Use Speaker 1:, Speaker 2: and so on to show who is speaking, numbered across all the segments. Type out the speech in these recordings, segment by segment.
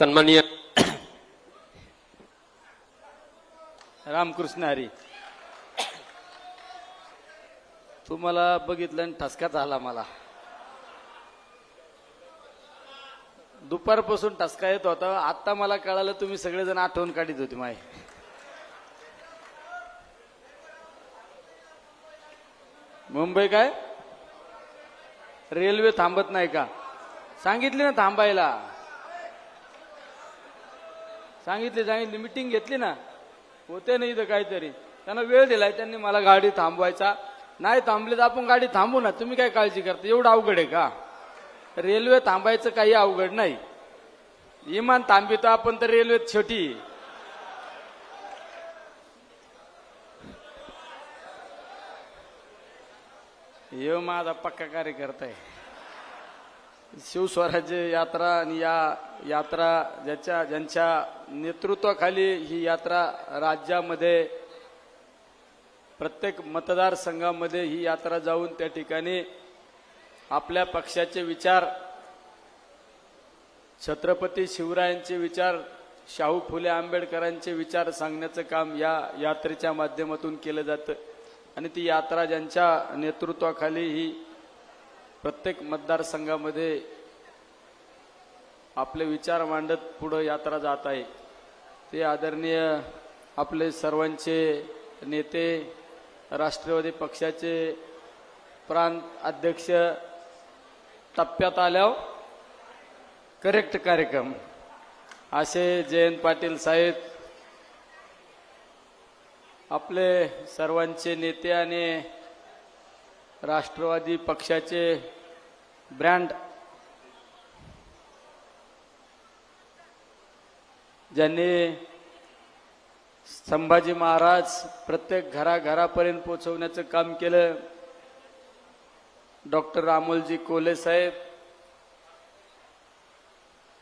Speaker 1: सन्माननीय
Speaker 2: रामकृष्ण हरी तुम्हाला बघितलं आणि ठसका झाला मला. दुपारपासून ठसका येत होता आता मला कळालं तुम्ही सगळेजण आठवण काढीत होते माय. मुंबई काय? रेल्वे थांबत नाही का? सांगितली ना थांबायला. सांगितली सांगितली मिटिंग घेतली ना. होते नाही इथं काहीतरी. त्यांना वेळ दिलाय त्यांनी मला गाडी थांबवायचा. नाही थांबली तर आपण गाडी थांबू ना. तुम्ही काय काळजी करता? एवढं अवघड आहे का? रेल्वे थांबायचं काही अवघड नाही. इमान थांबितो आपण तर रेल्वेत छोटी हे माझा पक्का कार्यकर्ता आहे. शिवस्वराज्य यात्रा आणि या यात्रा ज्याच्या ज्यांच्या नेतृत्वाखाली ही यात्रा राज्यामध्ये प्रत्येक मतदारसंघामध्ये ही यात्रा जाऊन त्या ठिकाणी आपल्या पक्षाचे विचार छत्रपती शिवरायांचे विचार शाहू फुले आंबेडकरांचे विचार सांगण्याचं काम या यात्रेच्या माध्यमातून केलं जातं. आणि ती यात्रा ज्यांच्या नेतृत्वाखाली ही प्रत्येक मतदारसंघामध्ये आपले विचार मांडत पुढं यात्रा जात आहे. ते आदरणीय आपले सर्वांचे नेते राष्ट्रवादी पक्षाचे प्रांत अध्यक्ष टप्प्यात आल्यावर करेक्ट कार्यक्रम. असे जयंत पाटील साहेब आपले सर्वांचे नेते आणि राष्ट्रवादी पक्षाचे ब्रँड ज्यांनी संभाजी महाराज प्रत्येक घराघरापर्यंत पोहोचवण्याचं काम केलं. डॉक्टर अमोलजी कोले साहेब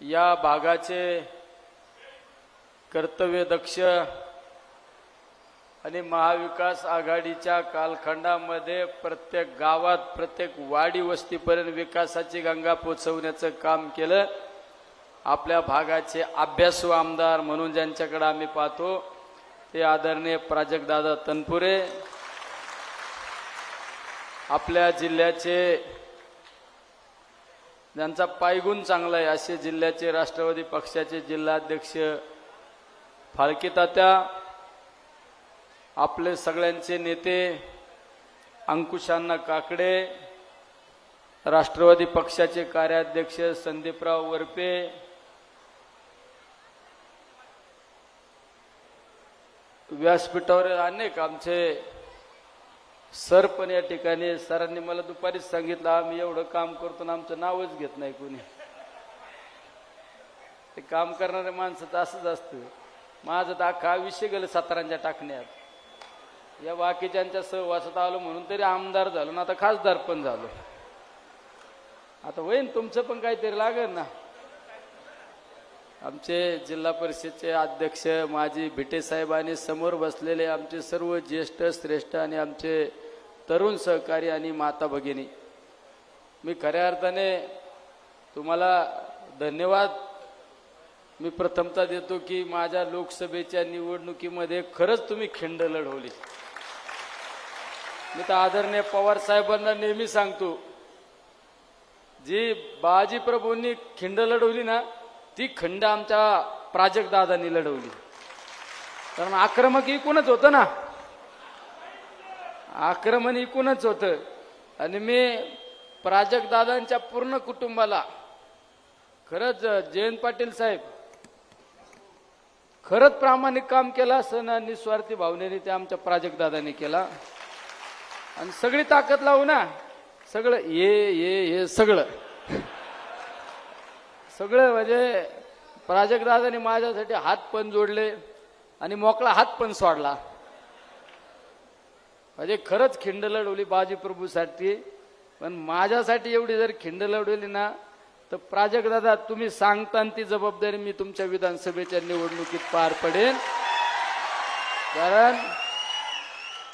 Speaker 2: या भागाचे कर्तव्यदक्ष आणि महाविकास आघाडीच्या कालखंडामध्ये प्रत्येक गावात प्रत्येक वाडी वस्तीपर्यंत विकासाची गंगा पोचवण्याचं काम केलं. आपल्या भागाचे अभ्यासू आमदार म्हणून ज्यांच्याकडे आम्ही पाहतो ते आदरणीय प्राजक्तदादा तनपुरे. आपल्या जिल्ह्याचे ज्यांचा पायगुण चांगला आहे असे जिल्ह्याचे राष्ट्रवादी पक्षाचे जिल्हाध्यक्ष फाळकी तात्या आपले सगळ्यांचे नेते अंकुशांना काकडे राष्ट्रवादी पक्षाचे कार्याध्यक्ष संदीपराव वरपे व्यासपीठावर अनेक आमचे सर पण या ठिकाणी सरांनी मला दुपारीच सांगितलं आम्ही एवढं काम करतो आणि आमचं नावच घेत नाही कोणी. ते काम करणाऱ्या माणसाचं असंच असतं. माझं तर अख्खा आयुष्य गेलं सातारांच्या टाकण्यात. या बाकीच्यांच्या सहवासात आलो म्हणून तरी आमदार झालो ना आता खासदार पण झालो. आता होईन तुमचं पण काहीतरी लागेल ना? आमचे जिल्हा परिषदचे अध्यक्ष माजी भिटे साहेब आणि समोर बसलेले आमचे सर्व ज्येष्ठ श्रेष्ठ आणि आमचे तरुण सहकारी आणि माता भगिनी मी खऱ्या अर्थाने तुम्हाला धन्यवाद. मी प्रथमता देतो की माझ्या लोकसभेच्या निवडणुकीमध्ये खरंच तुम्ही खिंड लढवली. मी तर आदरणीय पवार साहेबांना नेहमी सांगतो जी बाजी प्रभूंनी खिंड लढवली ना ती खंड आमच्या प्राजक्तदादांनी लढवली. कारण आक्रमक इकूनच होतं ना. आक्रमण एकूणच होतं. आणि मी प्राजक्तदादांच्या पूर्ण कुटुंबाला खरंच जयंत पाटील साहेब खरंच प्रामाणिक काम केलं असं ना निस्वार्थी भावनेने ते आमच्या प्राजक्तदादांनी केला. आणि सगळी ताकद लावू ना. सगळं ये ये हे सगळं. सगळं म्हणजे प्राजक्तदादाने माझ्यासाठी हात पण जोडले आणि मोकळा हात पण सोडला. म्हणजे खरंच खिंड लढवली बाजी प्रभूसाठी पण माझ्यासाठी एवढी जर खिंड लढवली ना तर प्राजक्तदादा तुम्ही सांगता ती जबाबदारी मी तुमच्या विधानसभेच्या निवडणुकीत पार पडेन. कारण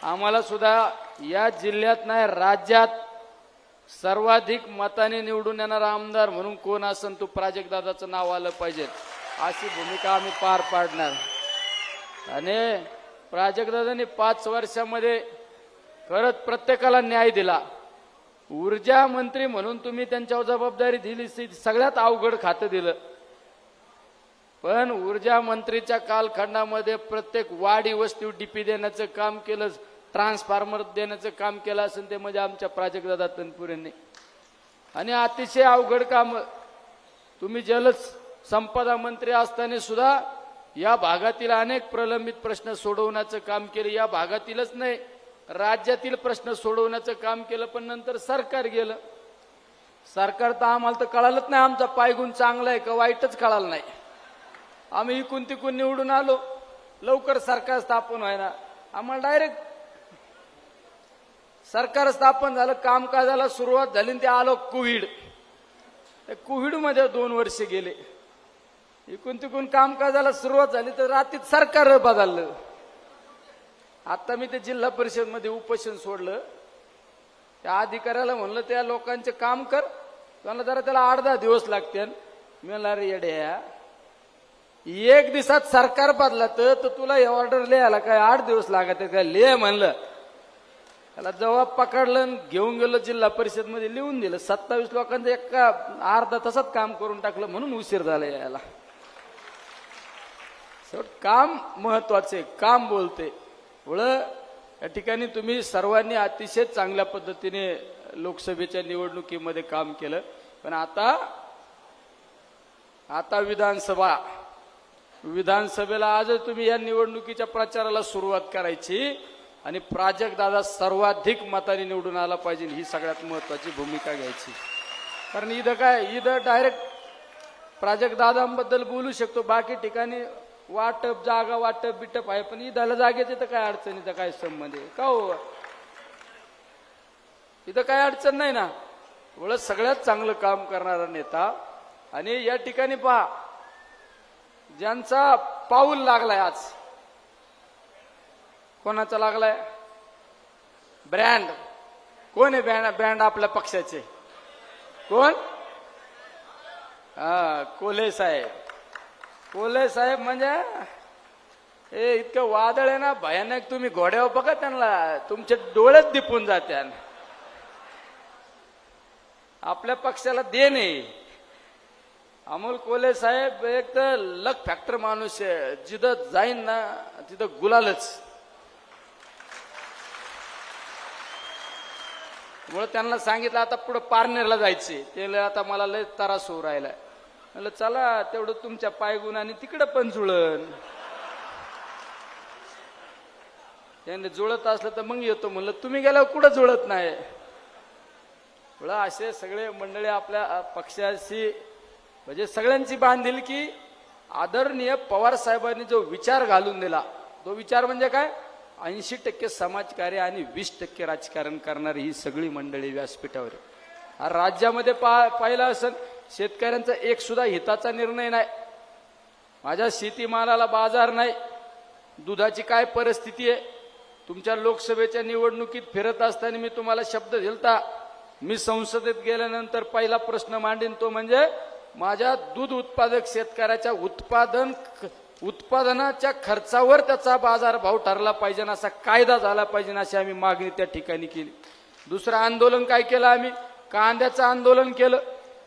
Speaker 2: आम्हाला सुद्धा या जिल्ह्यात नाही राज्यात सर्वाधिक मताने निवडून येणारा आमदार म्हणून कोण असन तो प्राजक्तदादाचं नाव आलं पाहिजे अशी भूमिका आम्ही पार पाडणार. आणि प्राजक्तदादांनी पाच वर्षामध्ये खरंच प्रत्येकाला न्याय दिला. ऊर्जा मंत्री म्हणून तुम्ही त्यांच्यावर जबाबदारी दिली सगळ्यात अवघड खातं दिलं. पण ऊर्जा मंत्रीच्या कालखंडामध्ये प्रत्येक वाडी वस्ती डीपी देण्याचं काम केलं ट्रान्सफॉर्मर देण्याचं काम केलं असेल ते म्हणजे आमच्या प्राजक्तदादा तनपुरेंनी आणि अतिशय अवघड काम तुम्ही जलच संपदा मंत्री असताना सुद्धा या भागातील अनेक प्रलंबित प्रश्न सोडवण्याचं काम केलं. या भागातीलच नाही राज्यातील प्रश्न सोडवण्याचं काम केलं पण नंतर सरकार गेलं. सरकार तर आम्हाला तर कळालंच नाही आमचा पायगुण चांगला आहे का वाईटच कळालं नाही. आम्ही इकून तिकून निवडून आलो लवकर सरकार स्थापन व्हायना आम्हाला डायरेक्ट सरकार स्थापन झालं कामकाजाला सुरुवात झाली आणि ते आलो कोविड त्या कोविडमध्ये दोन वर्ष गेले. इकून तिकून कामकाजाला सुरुवात झाली तर रात्रीत सरकार बदललं. आता मी ते जिल्हा परिषदमध्ये उपोषण सोडलं. त्या अधिकाऱ्याला म्हणलं त्या लोकांचे काम कर. त्यांना जरा त्याला आठ दहा दिवस लागतील मी येड्या एक दिवसात सरकार बदला तर तुला हे ऑर्डर लिहायला काय आठ दिवस लागत आहे काय लिह म्हणलं त्याला जेव्हा पकडलं आणि घेऊन गेलो जिल्हा परिषदमध्ये लिहून दिलं. सत्तावीस लोकांचं एका अर्धा तासात काम करून टाकलं म्हणून उशीर झाला यायला. काम महत्त्वाचे काम बोलते एवढं या ठिकाणी तुम्ही सर्वांनी अतिशय चांगल्या पद्धतीने लोकसभेच्या निवडणुकीमध्ये काम केलं. पण आता आता विधानसभा. विधानसभेला आज तुम्ही या निवडणुकीच्या प्रचाराला सुरुवात करायची. आणि प्राजक्त दादा सर्वाधिक मताने निवडून आला पाहिजे ही सगळ्यात महत्वाची भूमिका घ्यायची. कारण इथं काय इथं डायरेक्ट प्राजक्त दादांबद्दल बोलू शकतो बाकी ठिकाणी वाटप जागा वाटप बिटप आहे पण इथं जागेचे तर काय अडचणीचा काय संबंध आहे? का हो? इथं काय अडचण नाही ना? एवढं सगळ्यात चांगलं काम करणारा नेता आणि या ठिकाणी पहा ज्यांचा पाऊल लागलाय आज कोणाचा लागलाय? ब्रँड कोण आहे ब्रँड ब्रँड आपल्या पक्षाचे? कोण? हा कोल्हे साहेब. कोल्हे साहेब म्हणजे हे इतकं वादळ आहे ना भयानक. तुम्ही घोड्यावर बघा त्यांना. तुमचे डोळेच दिपून जात्या आपल्या पक्षाला दे नाही. अमोल कोल्हे साहेब एक तर लक फॅक्टर माणूस आहे. जिथं जाईन ना तिथं गुलालच. मुळे त्यांना सांगितलं आता पुढं पारनेरला जायचे ते आता मला लय त्रास होऊ राहिला. म्हणलं चला तेवढं तुमच्या पायगुणाने तिकडं पण जुळण. त्यांनी जुळत असलं तर मग येतो. म्हणलं तुम्ही गेल्यावर कुठं जुळत नाही? मुळे असे सगळे मंडळी आपल्या पक्षाशी म्हणजे सगळ्यांची बांधील की आदरणीय पवार साहेबांनी जो विचार घालून दिला. तो विचार म्हणजे काय? ऐंशी टक्के समाजकार्य आणि वीस टक्के राजकारण करणारी ही सगळी मंडळी व्यासपीठावर आहे. हा राज्यामध्ये पा पाहिलं असेल शेतकऱ्यांचा एक सुद्धा हिताचा निर्णय नाही. माझ्या शेतीमालाला बाजार नाही. दुधाची काय परिस्थिती आहे? तुमच्या लोकसभेच्या निवडणुकीत फिरत असताना मी तुम्हाला शब्द दिलता. मी संसदेत गेल्यानंतर पहिला प्रश्न मांडीन तो म्हणजे माझ्या दूध उत्पादक शेतकऱ्याच्या उत्पादन उत्पादनाच्या खर्चावर त्याचा बाजारभाव ठरला पाहिजे असा कायदा झाला पाहिजे अशी आम्ही मागणी त्या ठिकाणी केली. दुसरं आंदोलन काय केलं आम्ही? कांद्याचं आंदोलन केलं.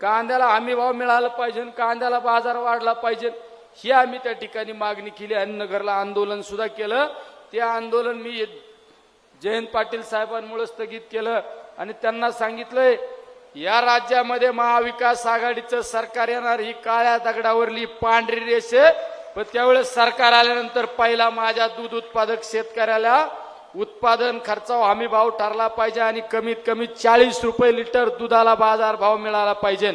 Speaker 2: कांद्याला हमी भाव मिळाला पाहिजे कांद्याला बाजार वाढला पाहिजे. ही आम्ही त्या ठिकाणी मागणी केली अन्नगरला नगरला आंदोलन सुद्धा केलं. ते आंदोलन मी जयंत पाटील साहेबांमुळे स्थगित केलं आणि त्यांना सांगितलंय या राज्यामध्ये महाविकास आघाडीचं सरकार येणार ही काळ्या दगडावरली पांढरी रेषे पण त्यावेळेस सरकार आल्यानंतर पहिला माझ्या दूध उत्पादक शेतकऱ्याला उत्पादन खर्चावर हमी भाव ठरला पाहिजे आणि कमीत कमी चाळीस रुपये लिटर दुधाला बाजार भाव मिळाला पाहिजे.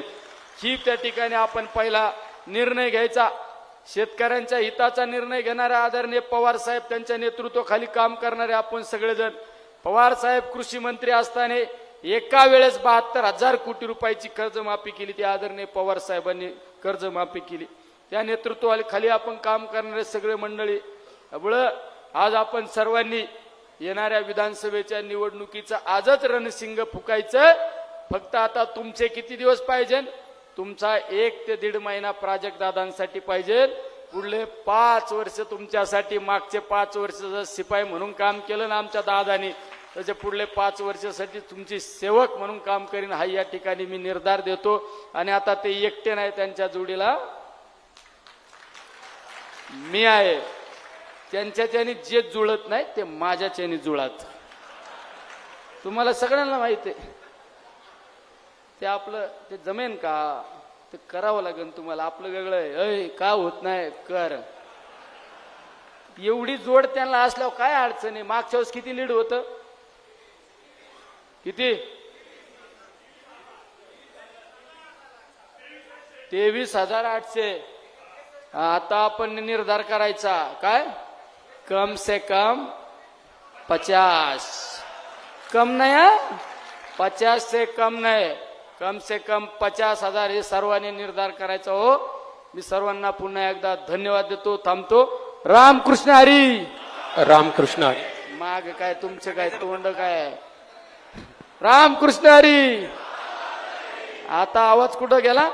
Speaker 2: ही त्या ठिकाणी आपण पहिला निर्णय घ्यायचा. शेतकऱ्यांच्या हिताचा निर्णय घेणारे आदरणीय पवार साहेब त्यांच्या नेतृत्वाखाली काम करणारे आपण सगळेजण. पवार साहेब कृषी मंत्री असताना एका वेळेस बहात्तर हजार कोटी रुपयाची कर्जमाफी केली. ती आदरणीय पवार साहेबांनी कर्जमाफी केली. त्या नेतृत्वाखाली आपण काम करणारे सगळे मंडळी. त्यामुळं आज आपण सर्वांनी येणाऱ्या विधानसभेच्या निवडणुकीचं आजच रणसिंग फुकायचं. फक्त आता तुमचे किती दिवस पाहिजे? तुमचा एक ते दीड महिना प्राजक्त दादांसाठी पाहिजे. पुढले पाच वर्ष तुमच्यासाठी मागचे पाच वर्ष जर शिपाई म्हणून काम केलं ना आमच्या दादानी त्याच्या पुढले पाच वर्षासाठी तुमची सेवक म्हणून काम करीन हा या ठिकाणी मी निर्धार देतो. आणि आता ते एकटे नाही त्यांच्या जोडीला. मी आहे. त्यांच्याच्याने जे जुळत नाही ते माझ्याच्याने जुळत. तुम्हाला सगळ्यांना माहिती आहे. ते आपलं ते जमेन का? ते करावं लागेल तुम्हाला. आपलं वेगळं आहे. अय का होत नाही? कर. एवढी जोड त्यांना असल्यावर काय अडचण आहे? मागच्या वेळेस किती लीड होतं? किती? तेवीस हजार आठशे. आता आपण निर्धार करायचा. काय? कम से कम पचास. कम नाही? पचास से कम नाही. कम से कम पचास हजार हे सर्वांनी निर्धार करायचा हो. मी सर्वांना पुन्हा एकदा धन्यवाद देतो थांबतो. रामकृष्ण हरी.
Speaker 1: रामकृष्ण हरी.
Speaker 2: माग काय तुमचे काय तोंड काय? रामकृष्ण हरी. आता आवाज कुठं गेला?